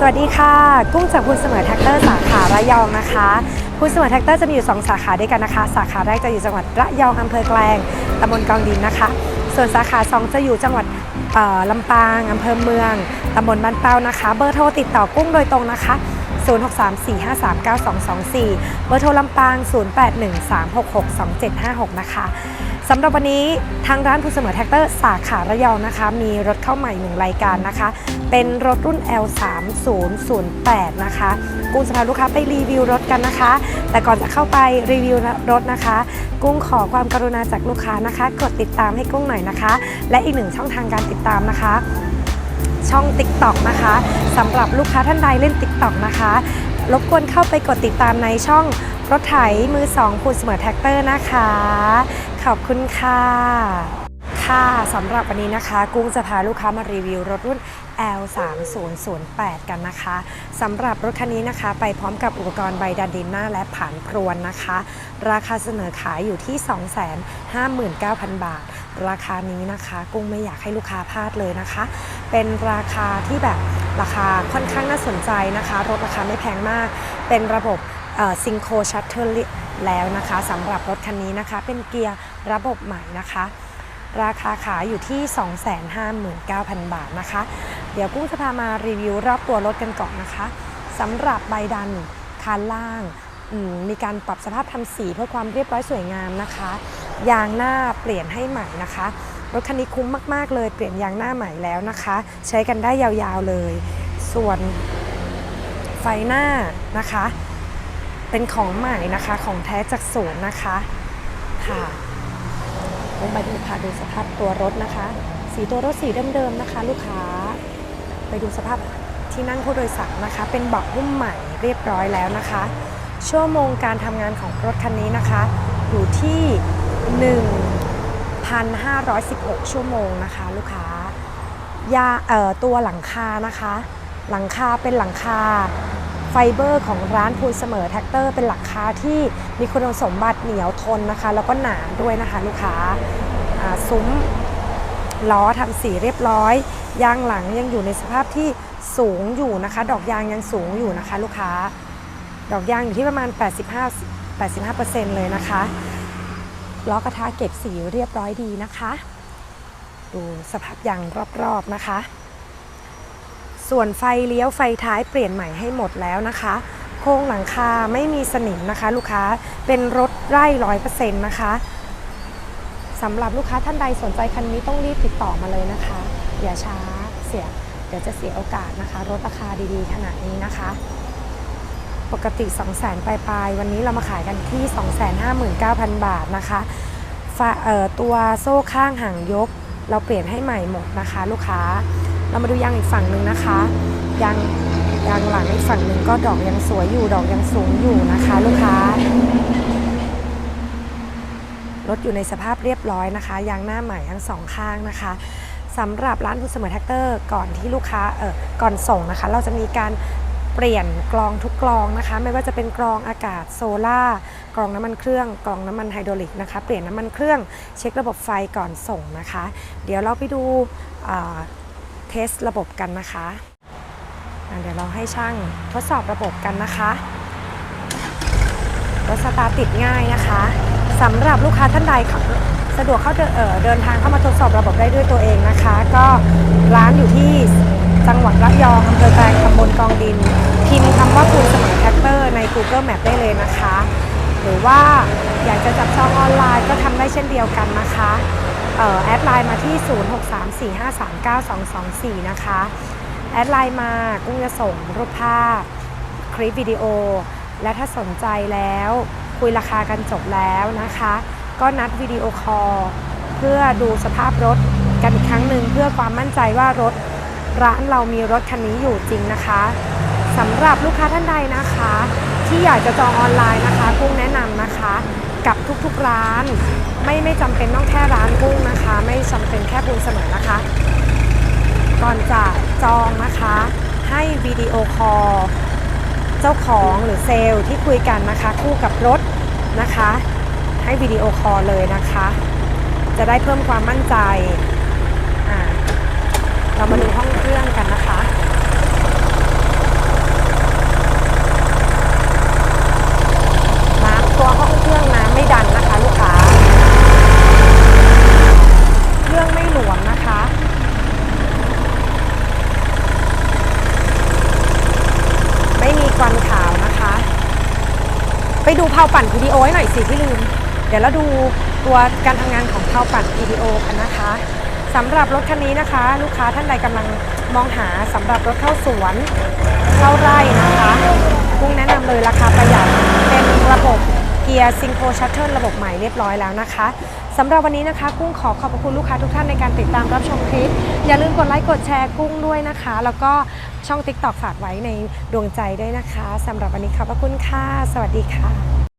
สวัสดีค่ะ กุ้งจากคุณเสมอแท็กเตอร์สาขาระยองนะคะคุณเสมอแท็กเตอร์จะมีอยู่ 2 สาขาด้วยกันนะคะ สาขาแรกจะอยู่จังหวัดระยองอำเภอแกลงตำบลกองดินนะคะ ส่วนสาขา 2 จะอยู่จังหวัดลำปางอำเภอเมืองตำบลบ้านเป้านะคะ เบอร์โทรติดต่อกุ้งโดยตรงนะคะ 0634539224 เบอร์โทรลำปาง 0813662756 นะคะสำหรับวันนี้ทางร้านผู้เสมอแท็กเตอร์สาขาระยองนะคะ มีรถเข้าใหม่หนึ่งรายการนะคะ เป็นรถรุ่น L3008 นะคะกุ้งจะพาลูกค้าไปรีวิวรถกันนะคะ แต่ก่อนจะเข้าไปรีวิวรถนะคะ กุ้งขอความกรุณาจากลูกค้านะคะ กดติดตามให้กุ้งหน่อยนะคะ และอีกหนึ่งช่องทางการติดตามนะคะ ช่อง TikTok นะคะสำหรับลูกค้าท่านใดเล่น TikTok นะคะ รบกวนเข้าไปกดติดตามในช่องรถไถมือ2คูณเสมอแท็กเตอร์นะคะ ขอบคุณค่ะค่ะสำหรับวันนี้นะคะ กุ้งจะพาลูกค้ามารีวิวรถรุ่น L3008 กันนะคะสำหรับรถคันนี้นะคะ ไปพร้อมกับอุปกรณ์ใบดันดินหน้าและผานพรวนนะคะ ราคาเสนอขายอยู่ที่ 259,000 บาท ราคานี้นะคะ กุ้งไม่อยากให้ลูกค้าพลาดเลยนะคะ เป็นราคาที่แบบราคาค่อนข้างน่าสนใจนะคะรถราคาไม่แพงมาก เป็นระบบซิงโคชัตเตอร์แล้วนะคะสำหรับรถคันนี้นะคะ เป็นเกียร์ระบบใหม่นะคะ ราคาขายอยู่ที่ 259,000 บาทนะคะ เดี๋ยวกุ้งจะพามารีวิวรอบตัวรถกันก่อนนะคะสำหรับใบดันคันล่างมมีการปรับสภาพทำสีเพื่อความเรียบร้อยสวยงามนะคะ ยางหน้าเปลี่ยนให้ใหม่นะคะ รถคันนี้คุ้มมากๆเลยเปลี่ยนยางหน้าใหม่แล้วนะคะ ใช้กันได้ยาวๆเลย ส่วนไฟหน้านะคะ เป็นของใหม่นะคะของแท้จากศูนย์นะคะค่ะลงไปดูพาดูสภาพตัวรถนะคะ สีตัวรถสีเดิมๆนะคะ ลูกค้าไปดูสภาพที่นั่งผู้โดยสารนะคะ เป็นเบาะหุ้มใหม่เรียบร้อยแล้วนะคะ ชั่วโมงการทำงานของรถคันนี้นะคะ อยู่ที่ 1,516 ชั่วโมงนะคะลูกค้ายาเอ่อตัวหลังคานะคะ หลังคาเป็นหลังคาไฟเบอร์ของร้านพูนเสมอแท็กเตอร์เป็นหลังคาที่มีคุณสมบัติเหนียวทนนะคะ แล้วก็หนาด้วยนะคะลูกค้าซุ้มล้อทำสีเรียบร้อย ยางหลังยังอยู่ในสภาพที่สูงอยู่นะคะ ดอกยางยังสูงอยู่นะคะ ลูกค้า ดอกยางอยู่ที่ประมาณ 85 85%เลยนะคะ ล้อกระทะเก็บสีเรียบร้อยดีนะคะ ดูสภาพยางรอบๆนะคะ ส่วนไฟเลี้ยวไฟท้ายเปลี่ยนใหม่ให้หมดแล้วนะคะ โครงหลังคาไม่มีสนิมนะคะ ลูกค้าเป็นรถไร่ร้อยเปอร์เซ็นต์นะคะสำหรับลูกค้าท่านใดสนใจคันนี้ต้องรีบติดต่อมาเลยนะคะ อย่าช้าเสียเดี๋ยวจะเสียโอกาสนะคะ รถราคาดีๆขนาดนี้นะคะ ปกติ 2 0 0 0 0 0ปลายๆ วันนี้เรามาขายกันที่ 259,000 บาทนะคะฝาเอ่อตัวโซ่ข้างห่างยก เราเปลี่ยนให้ใหม่หมดนะคะ ลูกค้า เรามาดูยางอีกฝั่งหนึ่งนะคะยางยางหลังอีกฝั่งหนึ่งก็ดอกยังสวยอยู่ดอกยังสูงอยู่นะคะ ลูกค้ารถอยู่ในสภาพเรียบร้อยนะคะยางหน้าใหม่ทั้งสองข้างนะคะสำหรับร้านคุณเสมอแท็กเตอร์ก่อนที่ลูกค้าเออก่อนส่งนะคะ เราจะมีการ เปลี่ยนกรองทุกกรองนะคะ ไม่ว่าจะเป็นกรองอากาศโซล่ากรองน้ำมันเครื่องกรองน้ำมันไฮดรอลิกนะคะเปลี่ยนน้ำมันเครื่องเช็คระบบไฟก่อนส่งนะคะ เดี๋ยวเราไปดูเทสระบบกันนะคะเดี๋ยวเราให้ช่างทดสอบระบบกันนะคะรถสตาร์ติดง่ายนะคะสำหรับลูกค้าท่านใดขับสะดวกเข้าเดินทางเข้ามาทดสอบระบบได้ด้วยตัวเองนะคะ ก็ร้านอยู่ที่ จังหวัดระยองอำเภอแกลงตำบลกองดิน พิมพ์คำว่าคูสมอแท็กเตอร์ใน Google Map ได้เลยนะคะ หรือว่าอยากจะจับจองออนไลน์ก็ทำได้เช่นเดียวกันนะคะเออแอดไลน์มาที่ 0634539224 นะคะ แอดไลน์มากุ้งจะส่งรูปภาพ คลิปวิดีโอ และถ้าสนใจแล้ว คุยราคากันจบแล้วนะคะ ก็นัดวิดีโอคอลเพื่อดูสภาพรถกันอีกครั้งหนึ่งเพื่อความมั่นใจว่ารถ ร้านเรามีรถคันนี้อยู่จริงนะคะสำหรับลูกค้าท่านใดนะคะ ที่อยากจะจองออนไลน์นะคะกุ้งแนะนำนะคะ กับทุกๆร้าน ไม่ไม่จำเป็นต้องแค่ร้านกุ้งนะคะ ไม่จำเป็นแค่ปูนเสมอนะคะ ก่อนจะจองนะคะ ให้วิดีโอคอลเจ้าของหรือเซลล์ที่คุยกันนะคะ คู่กับรถนะคะ ให้วิดีโอคอลเลยนะคะ จะได้เพิ่มความมั่นใจอ่า เรามาดูห้องเครื่องกันนะคะน้ำตัวห้องเครื่องน้ำไม่ดันนะคะ ลูกค้า เครื่องไม่หลวมนะคะไม่มีควันขาวนะคะ ไปดูเพาปั่นวิดีโอให้หน่อยสิที่ลืม เดี๋ยวเราดูตัวการทำงานของเพาปั่นวิดีโอกันนะคะ สำหรับรถคันนี้นะคะ ลูกค้าท่านใดกำลังมองหาสำหรับรถเข้าสวนเข้าไร่นะคะกุ้งแนะนำเลยราคาประหยัดเป็นระบบเกียร์ซิงโครชัตเทิลระบบใหม่เรียบร้อยแล้วนะคะสำหรับวันนี้นะคะกุ้งขอขอบคุณลูกค้าทุกท่านในการติดตามรับชมคลิป อย่าลืมกดไลค์กดแชร์กุ้งด้วยนะคะ แล้วก็ช่อง TikTok ฝากไว้ในดวงใจด้วยนะคะสำหรับวันนี้ขอบพระคุณค่ะ สวัสดีค่ะ